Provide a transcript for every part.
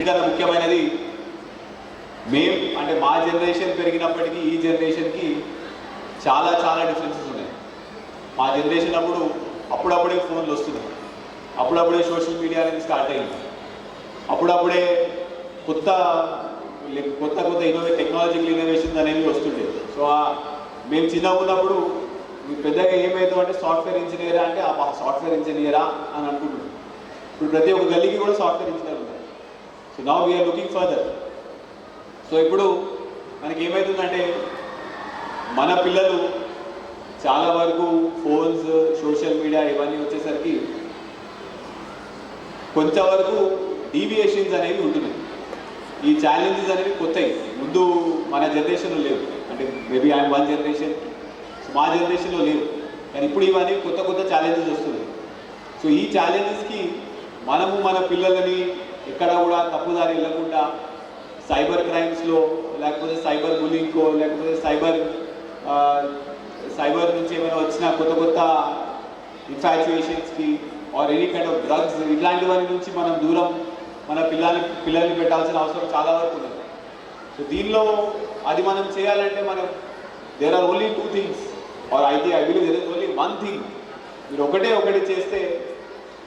ఎందుకంటే ముఖ్యమైనది. మేం అంటే మా జనరేషన్ పెరిగినప్పటికీ ఈ జనరేషన్కి చాలా చాలా డిఫరెన్సెస్ ఉన్నాయి. మా జనరేషన్ అప్పుడు అప్పుడప్పుడే ఫోన్లు వస్తున్నాయి. అప్పుడప్పుడే సోషల్ మీడియా అనేది స్టార్ట్ అయింది. అప్పుడప్పుడే కొత్త కొత్త కొత్త ఇన్నోవే టెక్నాలజికల్ ఇన్నోవేషన్స్ అనేవి వస్తుండేవి సో మేము చిన్నగా ఉన్నప్పుడు పెద్దగా ఏమవుతాం అంటే సాఫ్ట్వేర్ ఇంజనీరా అంటే ఆ సాఫ్ట్వేర్ ఇంజనీరా అని అనుకుంటున్నాం. ఇప్పుడు ప్రతి ఒక్క గల్లీకి కూడా సాఫ్ట్వేర్ ఇంజనీర్ ఉన్నారు so now we are looking further so ఇప్పుడు మనకి ఏమవుతుందంటే మన పిల్లలు చాలా వరకు ఫోన్స్ సోషల్ మీడియా ఇవన్నీ వచ్చేసరికి కొంతవరకు డీవియేషన్స్ అనేవి ఉంటున్నాయి. ఈ ఛాలెంజెస్ అనేవి కొత్తవి ముందు మన జనరేషన్లో లేవు. అంటే మేబీ ఐఎమ్ వన్ జనరేషన్ మా జనరేషన్లో లేవు. కానీ ఇప్పుడు ఇవన్నీ కొత్త కొత్త ఛాలెంజెస్ వస్తున్నాయి. సో ఈ ఛాలెంజెస్కి మనము మన పిల్లలని ఎక్కడ కూడా తప్పుదారి వెళ్ళకుండా సైబర్ క్రైమ్స్లో లేకపోతే సైబర్ బులింగ్కో లేకపోతే సైబర్ సైబర్ నుంచి ఏమైనా వచ్చిన కొత్త కొత్త ఇన్ఫాచ్యుయేషన్స్కి or any kind of drugs ఇట్లాంటివన్నీ నుంచి మనం దూరం మన పిల్లల్ని పిల్లల్ని పెట్టాల్సిన అవసరం చాలా వరకు ఉంది సో దీనిలో అది మనం చేయాలంటే మనం there are only two things are అయితే I believe there is only one thing మీరు ఒకటే ఒకటి చేస్తే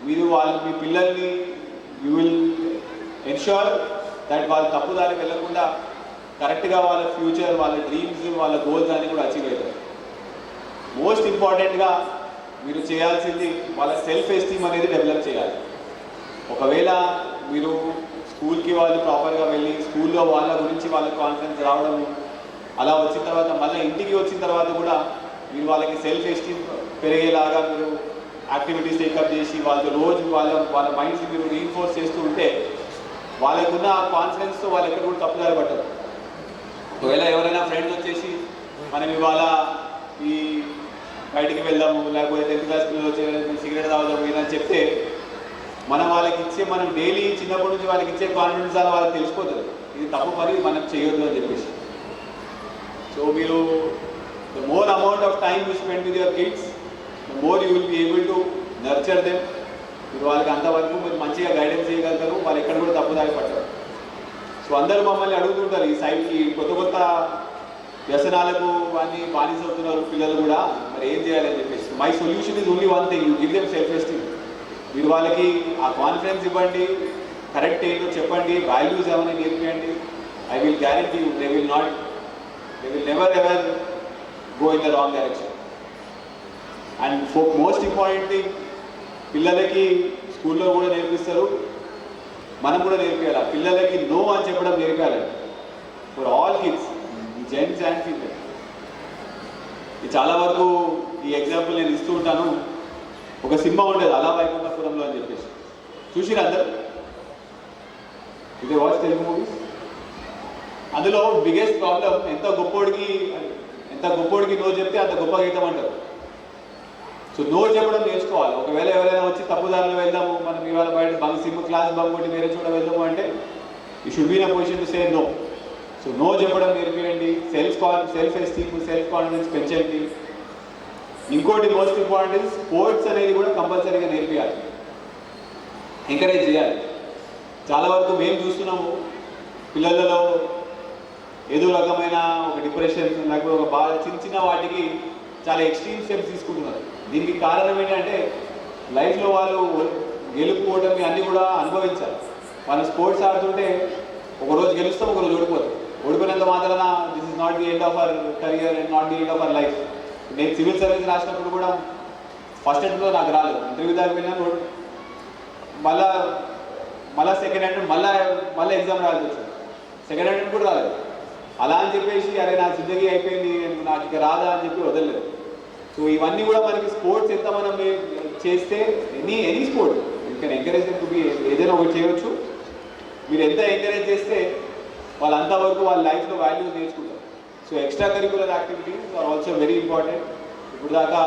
మీరు వాళ్ళ మీ పిల్లల్ని యూ విల్ ఎన్ష్యూర్ దట్ వాళ్ళు తప్పుదారి వెళ్ళకుండా కరెక్ట్గా వాళ్ళ ఫ్యూచర్ వాళ్ళ డ్రీమ్స్ వాళ్ళ గోల్స్ అన్ని కూడా అచీవ్ అవుతారు. మోస్ట్ ఇంపార్టెంట్గా మీరు చేయాల్సింది వాళ్ళ సెల్ఫ్ ఎస్టీమ్ అనేది డెవలప్ చేయాలి. ఒకవేళ మీరు స్కూల్కి వాళ్ళు ప్రాపర్గా వెళ్ళి స్కూల్లో వాళ్ళ గురించి వాళ్ళకి కాన్ఫిడెన్స్ రావడం అలా వచ్చిన తర్వాత మళ్ళీ ఇంటికి వచ్చిన తర్వాత కూడా మీరు వాళ్ళకి సెల్ఫ్ ఎస్టీమ్ పెరిగేలాగా మీరు యాక్టివిటీస్ టేకప్ చేసి వాళ్ళతో రోజు వాళ్ళ వాళ్ళ మైండ్స్ మీరు రీఇన్ఫోర్స్ చేస్తూ ఉంటే వాళ్ళకున్న ఆ కాన్ఫిడెన్స్తో వాళ్ళు ఎక్కడ కూడా తప్పుదారి పట్టరు. ఒకవేళ ఎవరైనా ఫ్రెండ్స్ వచ్చేసి మనం ఇవాళ ఈ బయటికి వెళ్దాము లేకపోతే టెన్త్ క్లాస్ పిల్లలు వచ్చి సిగరెట్ తాగుదాము ఇలా చెప్తే మనం వాళ్ళకి ఇచ్చే మనం డైలీ చిన్నప్పటి నుంచి వాళ్ళకి ఇచ్చే కాన్ఫిడెన్స్ అలా వాళ్ళకి తెలిసిపోతుంది. ఇది తప్పు పని మనం చేయొద్దు అని చెప్పేసి. సో మీరు the more amount of time you spend with your kids more you will be able to nurture them మీరు వాళ్ళకి అంతవరకు మీరు మంచిగా గైడెన్స్ చేయగలుగుతారు. వాళ్ళు ఎక్కడ కూడా తప్పుదారి పట్టరు. సో అందరూ మమ్మల్ని అడుగుతుంటారు. ఈ సైడ్కి కొత్త కొత్త వ్యసనాలకు అన్ని బానిస అవుతున్నారు పిల్లలు కూడా. మరి ఏం చేయాలని చెప్పేసి. My solution is only one thing you give them self esteem మీరు వాళ్ళకి ఆ కాన్ఫిడెన్స్ ఇవ్వండి. కరెక్ట్ ఏంటో చెప్పండి. వాల్యూస్ ఏమైనా నేర్పియండి. I will guarantee they will not they will never ever go in the wrong direction and most important thing పిల్లలకి స్కూల్లో కూడా నేర్పిస్తారు. మనం కూడా నేర్పించాలి పిల్లలకి నో అని చెప్పడం నేర్పాలి for all kids gents and female ఇది చాలా వరకు ఈ ఎగ్జాంపుల్ నేను ఇస్తూ ఉంటాను. ఒక సినిమా ఉండేది అలా వైకుంఠపురంలో అని చెప్పేసి. చూసిరా అందరు? ఇదే వాచ్ తెలుగు మూవీస్ అందులో బిగ్గెస్ట్ ప్రాబ్లం ఎంత గొప్పోడికి ఎంత గొప్పోడికి నో చెప్తే అంత గొప్ప గీతం అంటారు. సో నో చెప్పడం నేర్చుకోవాలి. ఒకవేళ ఎవరైనా వచ్చి తప్పుదారిలో వెళ్దాము మనం ఇవాళ బయట బంగ్ సిమ్ క్లాస్ బంగ్ కొట్టి వేరే చోట వెళ్దాము అంటే ఈ should be in position to say no so no చెప్పడం నేర్పియండి. Self con self esteem self confidence పెంచండి. ఇంకోటి మోస్ట్ ఇంపార్టెంట్ స్పోర్ట్స్ అనేది కూడా కంపల్సరీగా నేర్పియాలి. ఎంకరేజ్ చేయాలి. చాలా వరకు మేము చూస్తున్నాము పిల్లలలో ఏదో రకమైన ఒక డిప్రెషన్ లేకపోతే ఒక బాగా చిన్న చిన్న వాటికి చాలా ఎక్స్ట్రీమ్ స్టెప్స్ తీసుకుంటున్నారు. దీనికి కారణం ఏంటంటే లైఫ్లో వాళ్ళు గెలుపు ఓటమి అన్నీ కూడా అనుభవించాలి. వాళ్ళు స్పోర్ట్స్ ఆడుతుంటే ఒకరోజు గెలుస్తాం ఒక రోజు ఓడిపోతాం. ఓడిపోయినంత మాత్రాన this is not the end of our career and not the end of our life నేను సివిల్ సర్వీస్ రాసినప్పుడు కూడా ఫస్ట్ అటెంప్ట్లో నాకు రాలేదు. ఇంటర్వ్యూ దాకా వెళ్ళాను మళ్ళా మళ్ళా సెకండ్ అటెంప్ట్ మళ్ళా మళ్ళీ ఎగ్జామ్ రాయాల్సి వచ్చింది. సెకండ్ అటెంప్ట్ కూడా రాలేదు. అలా అని చెప్పేసి అరే నా జిందగీ అయిపోయింది నాకు ఇక రాదా అని చెప్పి వదలలేదు. సో ఇవన్నీ కూడా మనకి స్పోర్ట్స్ ఎంత మనం చేస్తే ఎనీ ఎనీ స్పోర్ట్ ఇంకా ఎంకరేజ్ టు బి ఏదైనా ఒకటి చేయవచ్చు మీరు ఎంత ఎంకరేజ్ చేస్తే వాళ్ళు అంతవరకు వాళ్ళ లైఫ్లో వాల్యూస్ నేర్చుకుంటారు. So extracurricular activities are also very important ఇప్పుడు దాకా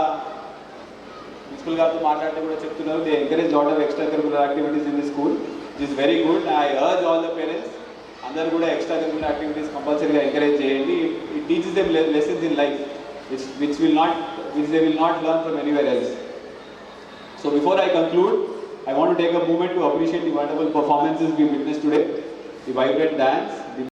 ప్రిన్సిపల్ గారితో మాట్లాడితే కూడా చెప్తున్నారు they encourage lot of extracurricular activities in the school it is very good I urge all the parents అందరు కూడా ఎక్స్ట్రా కరికులర్ యాక్టివిటీస్ కంపల్సరీగా ఎంకరేజ్ చేయండి. It teaches them lessons in life which which will not which they will not learn from anywhere else. So before I conclude, I want to take a moment to appreciate the wonderful performances we witnessed today, the vibrant dance,